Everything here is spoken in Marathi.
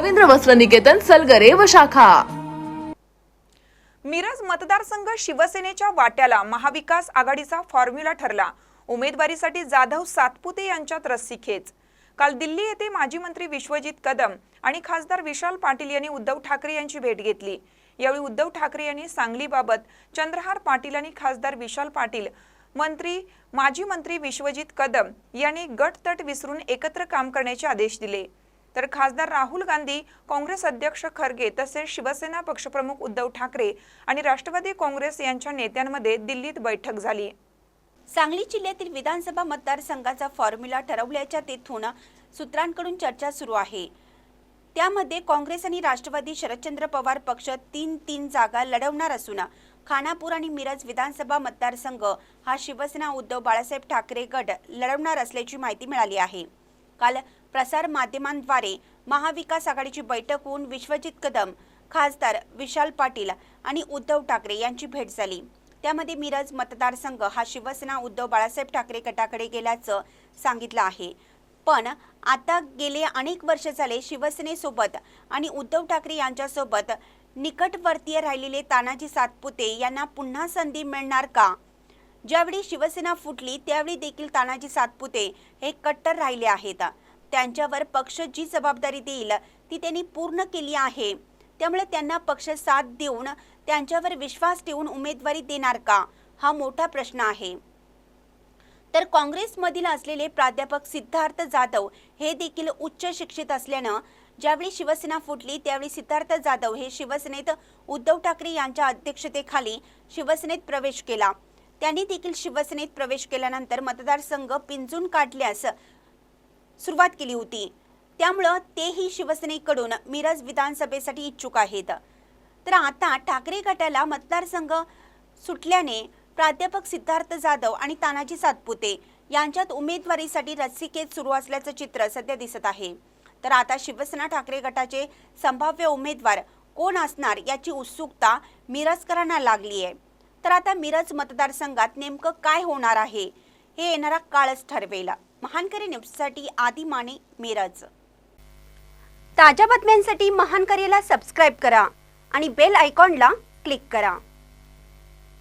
रवींद्र वस्त्र निकेतन सलगरे व शाखा. मिरज मतदारसंघ शिवसेनेच्या वाट्याला महाविकास आघाडीचा फॉर्म्युला ठरला. उमेदवारीसाठी जाधव सातपुते यांच्यात रस्सीखेच काल दिल्ली येथे माजी मंत्री विश्वजित कदम आणि खासदार विशाल पाटील यांनी उद्धव ठाकरे यांची भेट घेतली. यावेळी उद्धव ठाकरे यांनी सांगलीबाबत चंद्रहार पाटील आणि खासदार विशाल पाटील मंत्री माजी मंत्री विश्वजित कदम यांनी गटतट विसरून एकत्र काम करण्याचे आदेश दिले. तर खासदार राहुल गांधी काँग्रेस अध्यक्ष खरगे तसेच शिवसेना पक्षप्रमुख उद्धव ठाकरे आणि राष्ट्रवादी काँग्रेस यांच्या नेत्यांमध्ये दिल्लीत बैठक झाली. सांगली जिल्ह्यातील विधानसभा मतदारसंघाचा फॉर्म्युला ठरवल्याच्या तेथून सूत्रांकडून चर्चा सुरू आहे. त्यामध्ये काँग्रेस आणि राष्ट्रवादी शरदचंद्र पवार पक्ष तीन तीन जागा लढवणार असून खानापूर आणि मिरज विधानसभा मतदारसंघ हा शिवसेना उद्धव बाळासाहेब ठाकरे गट लढवणार असल्याची माहिती मिळाली आहे. काल प्रसार माध्यमांद्वारे महाविकास आघाडीची बैठक होऊन विश्वजित कदम खासदार विशाल पाटील आणि उद्धव ठाकरे यांची भेट झाली. त्यामध्ये मिरज मतदारसंघ हा शिवसेना उद्धव बाळासाहेब ठाकरे गटाकडे गेल्याचं सांगितलं आहे. पण आता गेले अनेक वर्ष झाले शिवसेनेसोबत आणि उद्धव ठाकरे यांच्यासोबत निकटवर्तीय राहिलेले तानाजी सातपुते यांना पुन्हा संधी मिळणार का? ज्यावेळी शिवसेना फुटली त्यावेळी देखील तानाजी सातपुते हे कट्टर राहिले आहेत. त्यांच्यावर पक्ष जी जबाबदारी देईल ती त्यांनी पूर्ण केली आहे. त्यामुळे त्यांना पक्ष साथ देऊन त्यांच्यावर विश्वास ठेवून उमेदवारी देणार का? हा मोठा प्रश्न आहे. तर काँग्रेसमधील असलेले प्राध्यापक सिद्धार्थ जाधव हे देखील उच्च शिक्षित असल्यानं ज्यावेळी शिवसेना फुटली त्यावेळी सिद्धार्थ जाधव हे शिवसेनेत उद्धव ठाकरे यांच्या अध्यक्षतेखाली शिवसेनेत प्रवेश केला. त्यांनी देखील शिवसेनेत प्रवेश केल्यानंतर मतदारसंघ पिंजून काढल्यास सुरुवात केली होती. त्यामुळं तेही शिवसेनेकडून मिरज विधानसभेसाठी इच्छुक आहेत. तर आता ठाकरे गटाला मतदारसंघ सुटल्याने प्राध्यापक सिद्धार्थ जाधव आणि तानाजी सातपुते यांच्यात उमेदवारीसाठी रस्सीखेच सुरू असल्याचं चित्र सध्या दिसत आहे. तर आता शिवसेना ठाकरे गटाचे संभाव्य उमेदवार कोण असणार याची उत्सुकता मिरजकरांना लागली आहे तर आता मिरज मतदारसंघात नेमकं काय होणार आहे? हे येणारा काळच ठरवेल. महानकरी न्यूजसाठी आदी माने मिरज. ताज्या बातम्यांसाठी महानकरीला सबस्क्राईब करा आणि बेल आयकॉनला क्लिक करा.